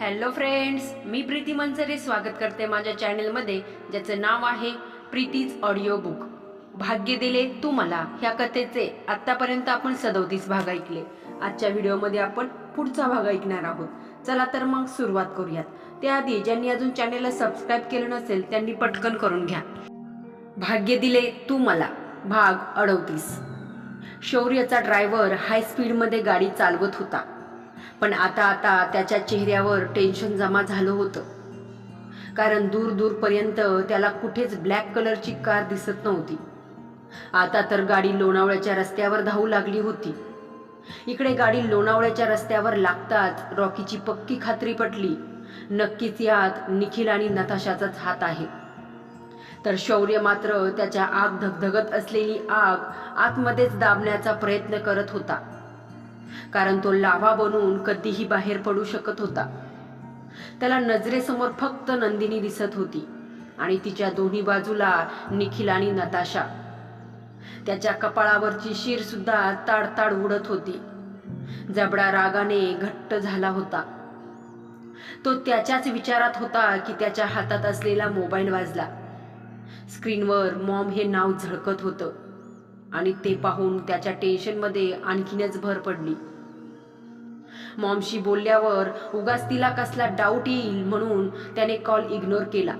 Hello friends मी प्रीती मंचरे स्वागत करते माझ्या चॅनलमध्ये ज्याचं नाव आहे प्रीतीज ऑडिओ बुक भाग्य दिले तू मला. ह्या कथेचे आत्तापर्यंत आपण सदोतीस भाग ऐकले. आजच्या व्हिडिओमध्ये आपण पुढचा भाग ऐकणार आहोत. चला तर मग सुरुवात करूयात. त्याआधी ज्यांनी अजून चॅनेलला सबस्क्राईब केलं नसेल त्यांनी पटकन करून घ्या. भाग्य दिले तू मला. भाग अडवतीस शौर्यचा ड्रायव्हर हाय स्पीडमध्ये गाडी चालवत होता. पण आता आता त्याच्या चेहऱ्यावर टेन्शन जमा झालं होतं. कारण दूर दूरपर्यंत त्याला कुठेच ब्लॅक कलरची कार दिसत नव्हती. आता तर गाडी लोणावळ्याच्या रस्त्यावर धावू लागली होती. इकडे गाडी लोणावळ्याच्या रस्त्यावर लागताच रॉकीची पक्की खात्री पटली. नक्कीच यात निखिल आणि नताशाचाच हात आहे. तर शौर्य मात्र त्याच्या आग धगधगत असलेली आग आतमध्येच दाबण्याचा प्रयत्न करत होता. कारण तो लावा बनून कधीही बाहेर पडू शकत होता. त्याला नजरेसमोर फक्त नंदिनी दिसत होती आणि तिच्या दोन्ही बाजूला निखिल आणि नताशा. त्याच्या कपाळावरची शीर सुद्धा ताडताड उडत होती. जबडा रागाने घट्ट झाला होता. तो त्याच्याच विचारात होता की त्याच्या हातात असलेला मोबाईल वाजला. स्क्रीनवर मॉम हे नाव झळकत होतं आणि ते पाहून त्याच्या टेन्शनमध्ये आणखीनच भर पडली. मॉमशी बोलल्यावर उगाच तिला कसला डाऊट येईल म्हणून त्याने कॉल इग्नोर केला.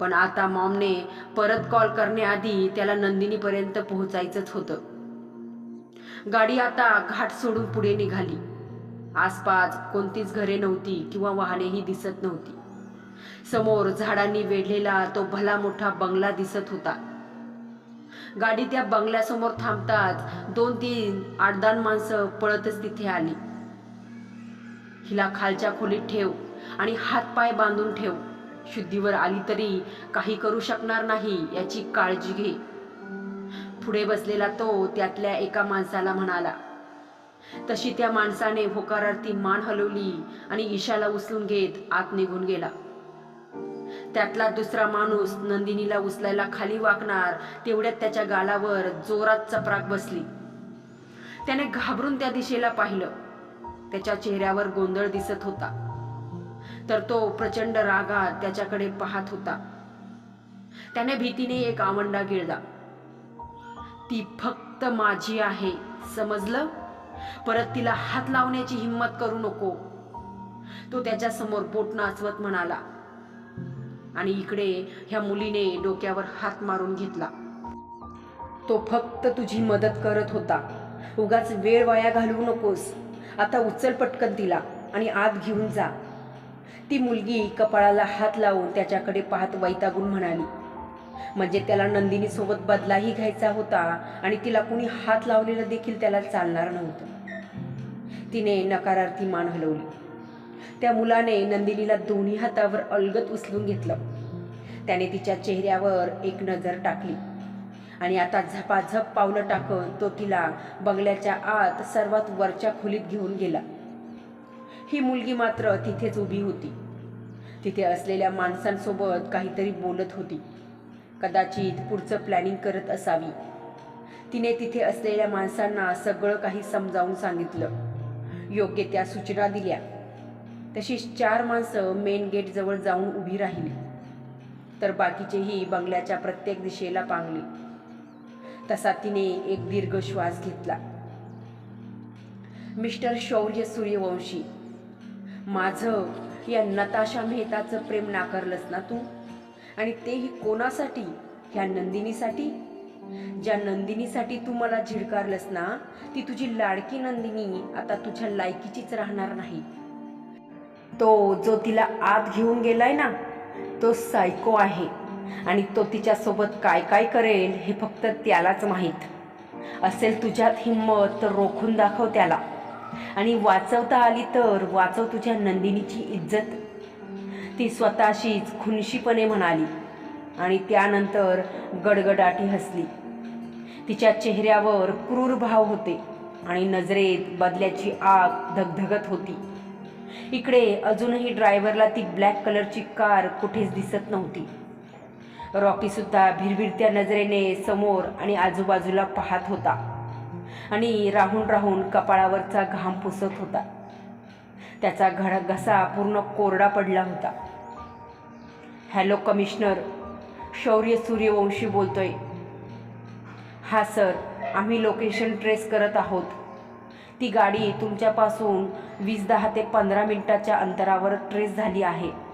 पण आता मॉमने परत कॉल करण्याआधी त्याला नंदिनीपर्यंत पोहोचायचंच होतं. गाडी आता घाट सोडून पुढे निघाली. आसपास कोणतीच घरे नव्हती किंवा वाहनेही दिसत नव्हती. समोर झाडांनी वेढलेला तो भला मोठा बंगला दिसत होता. गाडी त्या बंगल्यासमोर थांबताच दोन तीन आठदान माणसं पळतच तिथे आली. हिला खालच्या खोलीत ठेव आणि हातपाय बांधून ठेव. शुद्धीवर आली तरी काही करू शकणार नाही याची काळजी घे. पुढे बसलेला तो त्यातल्या एका माणसाला म्हणाला तशी त्या माणसाने होकारार्थी मान हलवली आणि ईशाला उचलून घेत आत निघून गेला. त्यातला दुसरा माणूस नंदिनीला उचलायला खाली वाकणार तेवढ्यात त्याच्या गालावर जोरात चपराक बसली. त्याने घाबरून त्या दिशेला पाहिलं. त्याच्या चेहऱ्यावर गोंधळ दिसत होता. तर तो प्रचंड रागात त्याच्याकडे पाहत होता. त्याने भीतीने एक आवंडा गिळला. ती फक्त माझी आहे समजलं? परत तिला हात लावण्याची हिंमत करू नको. तो त्याच्यासमोर बोट नाचवत म्हणाला आणि इकडे ह्या मुलीने डोक्यावर हात मारून घेतला. तो फक्त तुझी मदत करत होता. उगाच वेळ वाया घालवू नकोस. आता उचल पटकन तिला आणि आत घेऊन जा. ती मुलगी कपाळाला हात लावून त्याच्याकडे पाहत वैतागून म्हणाली म्हणजे त्याला नंदिनी सोबत बदलाही घ्यायचा होता आणि तिला कुणी हात लावलेलं देखील त्याला चालणार नव्हतं. तिने नकारार्थी मान हलवली. त्या मुलाने नंदिनीला दोन्ही हातावर अलगत उचलून घेतलं. त्याने तिच्या चेहऱ्यावर एक नजर टाकली. आणि आता झपाझप पावलं टाकत तो तिला बंगल्याच्या आत सर्वात वरच्या खोलीत घेऊन गेला. ही मुलगी मात्र तिथेच उभी होती. तिथे असलेल्या माणसांसोबत काहीतरी बोलत होती. कदाचित पुढचं प्लॅनिंग करत असावी. तिने तिथे असलेल्या माणसांना सगळं काही समजावून सांगितलं. योग्य त्या सूचना दिल्या. तशीच चार माणसं मेन गेटजवळ जाऊन उभी राहिली. तर बाकीचेही बंगल्याच्या प्रत्येक दिशेला पांगली. तसा तिने एक दीर्घ श्वास घेतला. मिस्टर शौर्य सूर्यवंशी माझं या नताशा मेहताचं प्रेम नाकारलंस ना तू? आणि तेही कोणासाठी? ह्या नंदिनीसाठी? ज्या नंदिनीसाठी तू मला झिडकारलंस ना ती तुझी लाडकी नंदिनी आता तुझ्या लायकीचीच राहणार नाही. तो जो तिला आत घेऊन गेलाय ना तो सायको आहे. आणि तो तिच्यासोबत काय काय करेल हे फक्त त्यालाच माहीत. असेल तुझ्यात हिंमत तर रोखून दाखव त्याला. आणि वाचवता आली तर वाचव तुझ्या नंदिनीची इज्जत. ती स्वतःशीच खुनशीपणे म्हणाली आणि त्यानंतर गडगडाटी हसली. तिच्या चेहऱ्यावर क्रूर भाव होते आणि नजरेत बदल्याची आग धगधगत होती. इकडे अजूनही ड्रायव्हरला ती ब्लॅक कलरची कार कुठेच दिसत नव्हती. रॉकीसुद्धा भिरभिरत्या नजरेने समोर आणि आजूबाजूला पाहत होता. आणि राहून राहून कपाळावरचा घाम पुसत होता. त्याचा घडा घसा पूर्ण कोरडा पडला होता. Hello commissioner. शौर्य सूर्यवंशी बोलतोय. हा सर. आम्ही लोकेशन ट्रेस करत आहोत. ती गाडी तुमच्यापासून वीस दहा ते पंधरा मिनिटाच्या अंतरावर ट्रेस झाली आहे.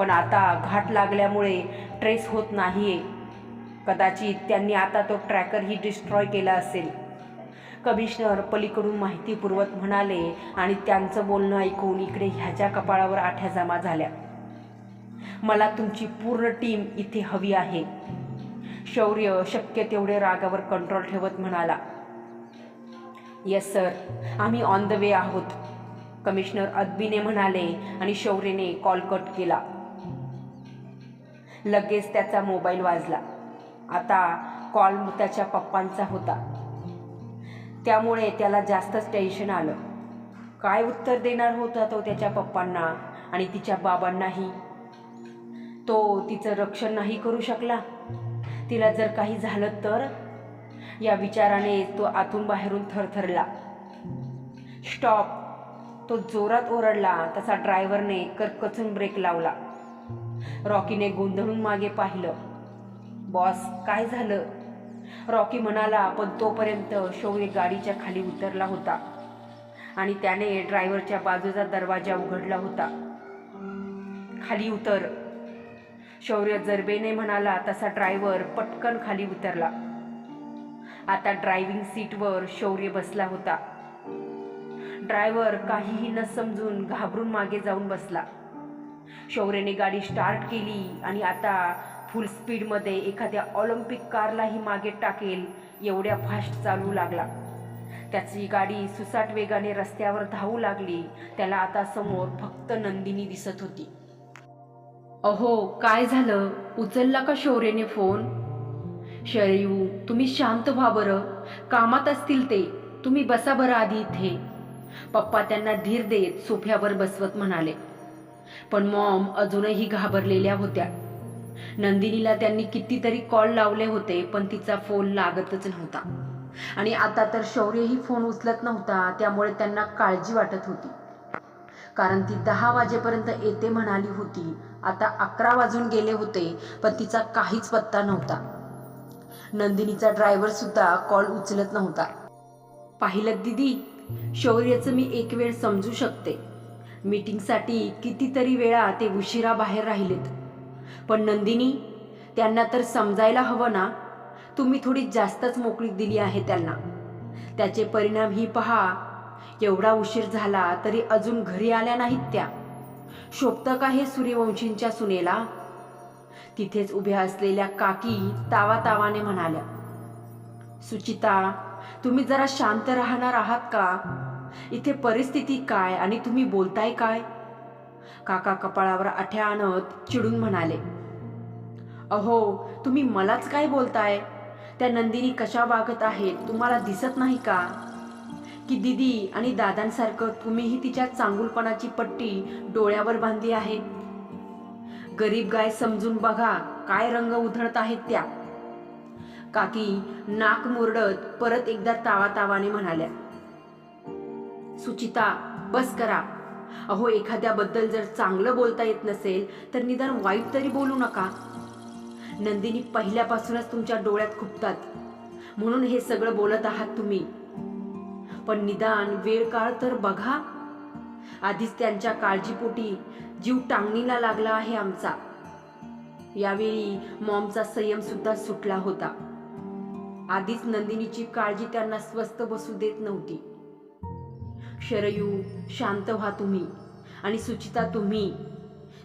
पण आता घाट लागल्यामुळे ट्रेस होत नाही आहे कदाचित त्यांनी आता तो ट्रॅकरही डिस्ट्रॉय केला असेल. कमिशनर पलीकडून माहिती पुरवत म्हणाले आणि त्यांचं बोलणं ऐकून इकडे ह्याच्या कपाळावर आठ्या जमा झाल्या. मला तुमची पूर्ण टीम इथे हवी आहे. शौर्य शक्य तेवढे रागावर कंट्रोल ठेवत म्हणाला. येस सर आम्ही ऑन द वे आहोत. कमिशनर अदबीने म्हणाले आणि शौर्यने कॉल कट केला. लगेच त्याचा मोबाईल वाजला. आता कॉल त्याच्या पप्पांचा होता. त्यामुळे त्याला जास्तच टेन्शन आलं. काय उत्तर देणार होता तो त्याच्या पप्पांना आणि तिच्या बाबांनाही? तो तिचं रक्षण नाही करू शकला. तिला जर काही झालं तर? या विचाराने तो आतून बाहेरून थरथरला. स्टॉप तो जोरात ओरडला. तसा ड्रायव्हरने करकचून ब्रेक लावला. रॉकीने गोंधळून मागे पाहिलं. बॉस काय झालं? रॉकी म्हणाला पण तोपर्यंत शौर्य गाडीच्या खाली उतरला होता आणि त्याने ड्रायव्हरच्या बाजूचा दरवाजा उघडला होता. खाली उतर. शौर्य जरबेने म्हणाला तसा ड्रायव्हर पटकन खाली उतरला. आता ड्रायव्हिंग सीटवर शौर्य बसला होता. ड्रायव्हर काहीही न समजून घाबरून मागे जाऊन बसला. शौर्यने गाडी स्टार्ट केली आणि आता फुल स्पीडमध्ये एखाद्या ऑलिम्पिक कारलाही मागे टाकेल एवढ्या फास्ट चालू लागला. त्याची गाडी सुसाट वेगाने रस्त्यावर धावू लागली. त्याला आता समोर फक्त नंदिनी दिसत होती. अहो काय झालं? उचलला का शौर्यने फोन शरयू तुम्ही शांत व्हा बरं. कामात असतील ते. तुम्ही बसा बरं आधी इथे. पप्पा त्यांना धीर देत सोफ्यावर बसवत म्हणाले. पण मॉम अजूनही घाबरलेल्या होत्या. नंदिनीला त्यांनी कितीतरी कॉल लावले होते पण तिचा फोन लागतच नव्हता. आणि आता तर शौर्यही फोन उचलत नव्हता त्यामुळे त्यांना काळजी वाटत होती. कारण ती दहा वाजेपर्यंत येते म्हणाली होती. आता अकरा वाजून गेले होते पण तिचा काहीच पत्ता नव्हता. नंदिनीचा ड्रायव्हर सुद्धा कॉल उचलत नव्हता. पाहिलं दिदी शौर्याचं मी एक वेळ समजू शकते. मीटिंगसाठी कितीतरी वेळा ते उशिरा बाहेर राहिलेत. पण नंदिनी त्यांना तर समजायला हवं ना. तुम्ही थोडी जास्तच मोकळीक दिली आहे त्यांना. त्याचे परिणाम ही पहा. एवढा उशीर झाला तरी अजून घरी आल्या नाहीत त्या. शोभतं का हे सूर्यवंशींच्या सुनेला? तिथेच उभ्या असलेल्या काकी तावा तावाने म्हणाल्या सुचिता तुम्ही जरा शांत राहणार आहात का? इथे परिस्थिती काय आणि तुम्ही बोलताय काय? काका कपाळावर आठ्या आणत चिडून म्हणाले अहो तुम्ही मलाच काय बोलताय? त्या नंदिनी कशा वागत आहेत तुम्हाला दिसत नाही का? की दिदी आणि दादांसारखं तुम्हीही तिच्या चांगुलपणाची पट्टी डोळ्यावर बांधली आहे? गरीब गाय समजून बघा काय रंग उधळत आहेत त्या. काकी नाक मुरडत परत एकदा तावा तावाने म्हणाल्या सुचिता बस करा. अहो एखाद्याबद्दल जर चांगलं बोलता येत नसेल तर निदान वाईट तरी बोलू नका. नंदिनी पहिल्यापासूनच तुमच्या डोळ्यात खुपतात. म्हणून हे सगळं बोलत आहात तुम्ही. पण निदान वेळ काळ तर बघा. आधीच त्यांच्या काळजीपोटी जीव टांगणीला लागला आहे आमचा. यावेळी मॉमचा संयम सुद्धा सुटला होता. आधीच नंदिनीची काळजी त्यांना स्वस्त बसू देत नव्हती. शरयू शांत व्हा तुम्ही. आणि सुचिता तुम्ही.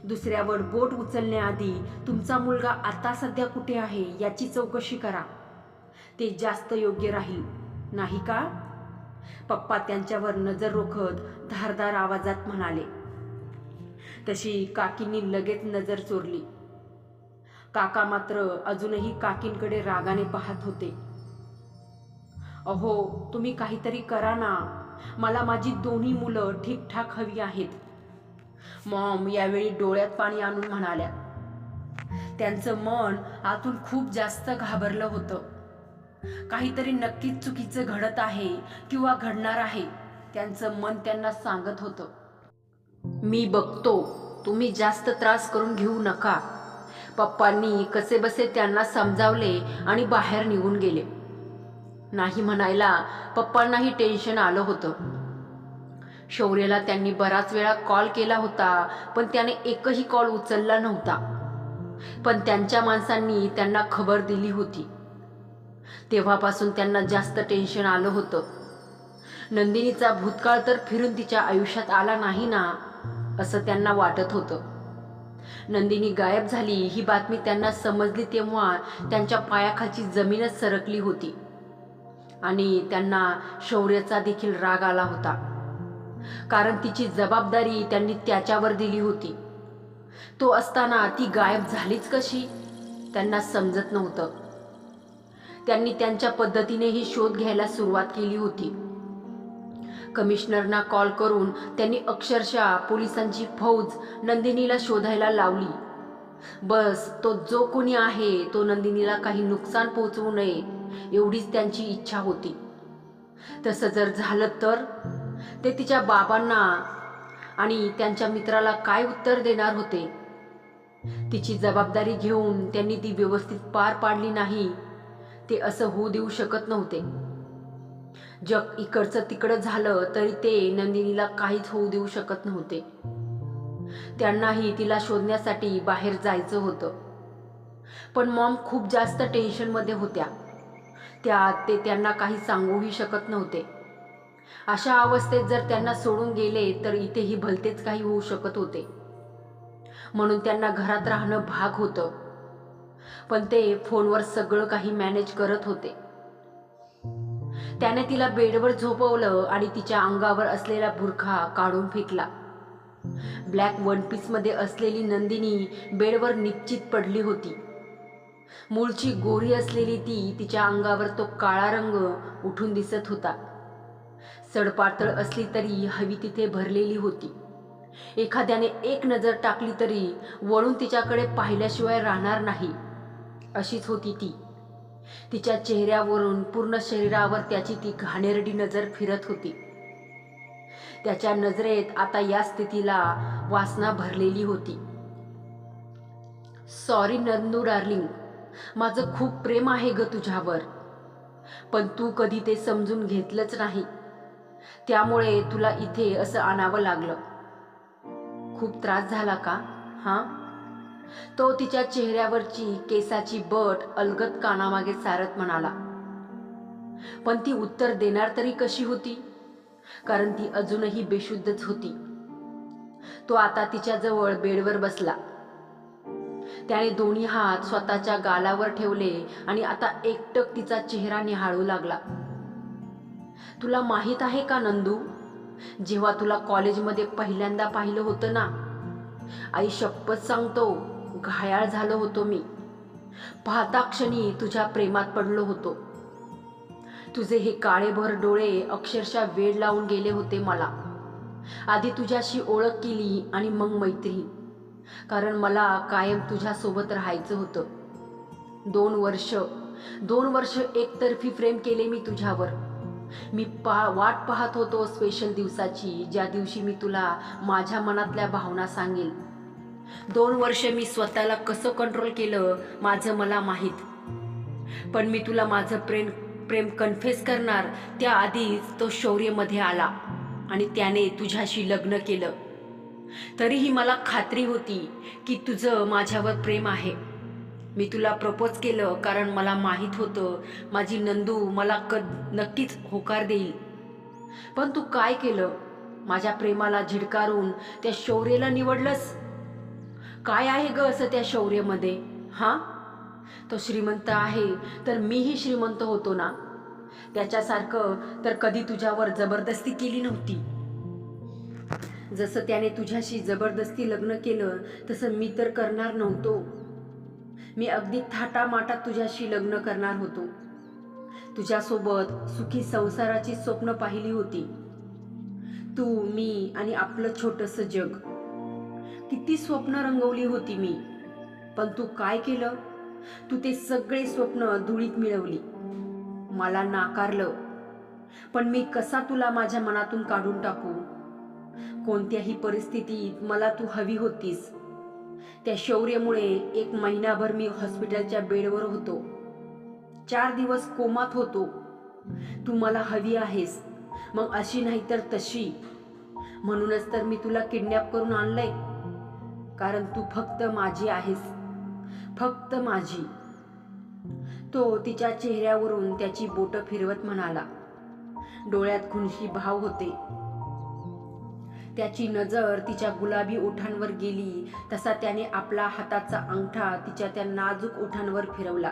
दुसऱ्यावर बोट उचलण्याआधी तुमचा मुलगा आता सध्या कुठे आहे याची चौकशी करा. ते जास्त योग्य राहील. नाही का? पप्पा त्यांच्यावर नजर रोखत धारदार आवाजात म्हणाले. तशी काकींनी लगेच नजर चोरली. काका मात्र अजूनही काकींकडे रागाने पाहत होते. अहो तुम्ही काहीतरी करा ना. मला माझी दोन्ही मुलं ठीकठाक हवी आहेत. मॉम यावेळी डोळ्यात पाणी आणून म्हणाल्या त्यांचं मन आतून खूप जास्त घाबरलं होतं. काहीतरी नक्कीच चुकीचं घडत आहे किंवा घडणार आहे त्यांचं मन त्यांना सांगत होतं. मी बघतो तुम्ही जास्त त्रास करून घेऊ नका. पप्पांनी कसे बसे त्यांना समजावले आणि बाहेर निघून गेले. नाही म्हणायला पप्पांनाही टेन्शन आलं होतं. शौर्यला त्यांनी बराच वेळा कॉल केला होता पण त्याने एकही कॉल उचलला नव्हता. पण त्यांच्या माणसांनी त्यांना खबर दिली होती. तेव्हापासून त्यांना जास्त टेन्शन आलं होतं. नंदिनीचा भूतकाळ तर फिरून तिच्या आयुष्यात आला नाही ना असं त्यांना वाटत होतं. नंदिनी गायब झाली ही बातमी त्यांना समजली तेव्हा त्यांच्या पायाखालची जमीनच सरकली होती. आणि त्यांना शौर्याचा देखील राग आला होता. कारण तिची जबाबदारी त्यांनी त्याच्यावर दिली होती. तो असताना ती गायब झालीच कशी? त्यांना समजत नव्हतं. त्यांनी त्यांच्या पद्धतीनेही शोध घ्यायला सुरुवात केली होती. कमिशनरना कॉल करून त्यांनी अक्षरशः पोलिसांची फौज नंदिनीला शोधायला लावली. बस तो जो कोणी आहे तो नंदिनीला काही नुकसान पोहोचवू नये एवढीच त्यांची इच्छा होती. तसं जर झालं तर? ते तिच्या बाबांना आणि त्यांच्या मित्राला काय उत्तर देणार होते? तिची जबाबदारी घेऊन त्यांनी ती व्यवस्थित पार पाडली नाही ते असं होऊ देऊ शकत नव्हते. जग इकडचं तिकडं झालं तरी ते नंदिनीला काहीच होऊ देऊ शकत नव्हते. त्यांनाही तिला शोधण्यासाठी बाहेर जायचं होतं. पण मॉम खूप जास्त टेन्शनमध्ये होत्या. त्यात ते त्यांना काही सांगूही शकत नव्हते. अशा अवस्थेत जर त्यांना सोडून गेले तर इथेही भलतेच काही होऊ शकत होते. म्हणून त्यांना घरात राहणं भाग होतं. पण ते फोनवर सगळं काही मॅनेज करत होते. त्याने तिला बेडवर झोपवलं आणि तिच्या अंगावर असलेला बुरखा काढून फेकला. ब्लॅक वनमध्ये असलेली नंदिनी बेडवर निश्चित पडली होती. मूळची गोरी असलेली ती तिच्या अंगावर तो काळा रंग उठून दिसत होता. सडपातळ असली तरी हवी तिथे भरलेली होती. एखाद्याने एक नजर टाकली तरी वळून तिच्याकडे पाहिल्याशिवाय राहणार नाही. अशीच होती ती. तिच्या चेहऱ्यावरून पूर्ण शरीरावर त्याची ती घाणेरडी नजर फिरत होती. त्याच्या नजरेत आता या स्थितीला वासना भरलेली होती. सॉरी नंदू डार्लिंग माझं खूप प्रेम आहे ग तुझ्यावर. पण तू कधी ते समजून घेतलंच नाही. त्यामुळे तुला इथे असं आणावं लागलं. खूप त्रास झाला का? हां? तो तिच्या चेहऱ्यावरची केसाची बट अलगत कानामागे सारत म्हणाला. पण ती उत्तर देणार तरी कशी होती? कारण ती अजूनही बेशुद्धच होती. तो आता तिच्या जवळ बेडवर बसला. त्याने दोन्ही हात स्वतःच्या गालावर ठेवले आणि आता एकटक तिचा चेहरा निहाळू लागला. तुला माहीत आहे का नंदू? जेव्हा तुला कॉलेजमध्ये पहिल्यांदा पाहिलं होतं ना आई शपथ सांगतो घायाळ झालो होतो मी. पाहता क्षणी तुझ्या प्रेमात पडलो होतो. तुझे हे काळेभर डोळे अक्षरशः वेळ लावून गेले होते मला. आधी तुझ्याशी ओळख केली आणि मग मैत्री. कारण मला कायम तुझ्यासोबत राहायचं होतं. दोन वर्ष दोन वर्ष एकतर्फी प्रेम केले मी तुझ्यावर. मी पा वाट पाहत होतो स्पेशल दिवसाची ज्या दिवशी मी तुला माझ्या मनातल्या भावना सांगेल. दोन वर्ष मी स्वतःला कसं कंट्रोल केलं माझं मला माहीत. पण मी तुला माझं प्रेम प्रेम कन्फेस करणार त्याआधीच तो शौर्यमध्ये आला. आणि त्याने तुझ्याशी लग्न केलं. तरीही मला खात्री होती की तुझं माझ्यावर प्रेम आहे. मी तुला प्रपोज केलं कारण मला माहीत होतं माझी नंदू मला क नक्कीच होकार देईल. पण तू काय केलं? माझ्या प्रेमाला झिडकारून त्या शौर्यला निवडलंस? काय आहे ग असं त्या शौर्यमध्ये? हां? तो श्रीमंत आहे तर मीही श्रीमंत होतो ना? त्याच्यासारखं तर कधी तुझ्यावर जबरदस्ती केली नव्हती. जसं त्याने तुझ्याशी जबरदस्ती लग्न केलं तसं मी तर करणार नव्हतो. मी अगदी थाटामाटात तुझ्याशी लग्न करणार होतो. तुझ्यासोबत सुखी संसाराची स्वप्न पाहिली होती. तू मी आणि आपलं छोटस जग. किती स्वप्न रंगवली होती मी. पण तू काय केलं? तू ते सगळे स्वप्न धुळीत मिळवली. मला नाकारलं. पण मी कसा तुला माझ्या मनातून काढून टाकू? कोणत्याही परिस्थितीत मला तू हवी होतीस. त्या शौर्यमुळे एक महिनाभर मी हॉस्पिटलच्या बेडवर होतो. चार दिवस कोमात होतो. तू मला हवी आहेस. मग अशी नाही तर तशी. म्हणूनच तर मी तुला किडनॅप करून आणलंय. कारण तू फक्त माझी आहेस. फक्त माझी. तो तिच्या चेहऱ्यावरून त्याची बोटं फिरवत म्हणाला. डोळ्यात खुनशी भाव होते. त्याची नजर तिच्या गुलाबी ओठांवर गेली. तसा त्याने आपला हाताचा अंगठा तिच्या त्या नाजूक ओठांवर फिरवला.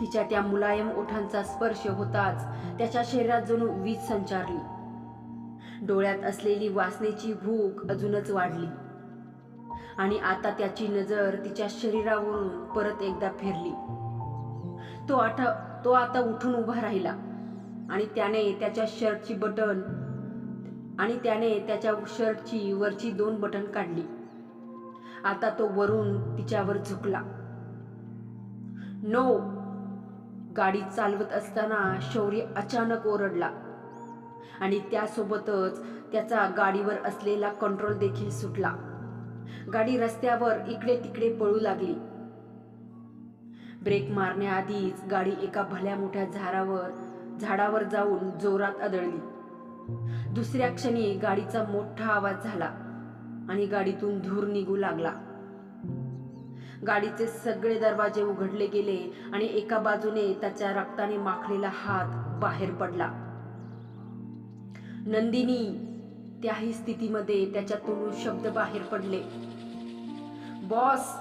तिच्या त्या मुलायम ओठांचा स्पर्श होताच त्याच्या शरीरात जणू वीज संचारली. डोळ्यात असलेली वासनेची भूक अजूनच वाढली. आणि आता त्याची नजर तिच्या शरीरावरून परत एकदा फिरली. तो आठ तो आता उठून उभा राहिला आणि त्याने त्याच्या शर्टची बटन आणि त्याने त्याच्या शर्टची वरची दोन बटन काढली. आता तो वरून तिच्यावर झुकला. नो. गाडी चालवत असताना शौर्य अचानक ओरडला. आणि त्यासोबतच त्याचा गाडीवर असलेला कंट्रोल देखील सुटला. गाडी रस्त्यावर इकडे तिकडे पळू लागली. ब्रेक मारण्याआधीच गाडी एका भल्या मोठ्या झाडावर झाडावर जाऊन जोरात आदळली. दुसऱ्या क्षणी गाडीचा मोठा आवाज झाला आणि गाडीतून धूर निघू लागला. गाडीचे सगळे दरवाजे उघडले गेले आणि एका बाजूने त्याच्या रक्ताने माखलेला हात बाहेर पडला. नंदिनी त्याही स्थितीमध्ये त्याच्या तोंडून शब्द बाहेर पडले. बॉस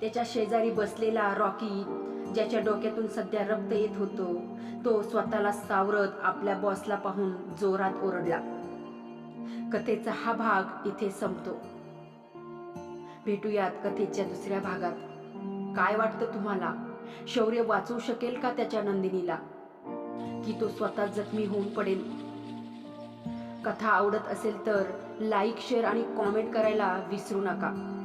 त्याच्या शेजारी बसलेला रॉकी ज्याच्या डोक्यातून सध्या रक्त येत होतो तो स्वतःला सावरत आपल्या बॉसला पाहून जोरात ओरडला. कथेचा हा भाग इथे संपतो. भेटूयात कथेच्या दुसऱ्या भागात. काय वाटतं तुम्हाला? शौर्य वाचवू शकेल का त्याच्या नंदिनीला? की तो स्वतः जखमी होऊन पडेल? कथा आवडत असेल तर लाईक शेअर आणि कॉमेंट करायला विसरू नका.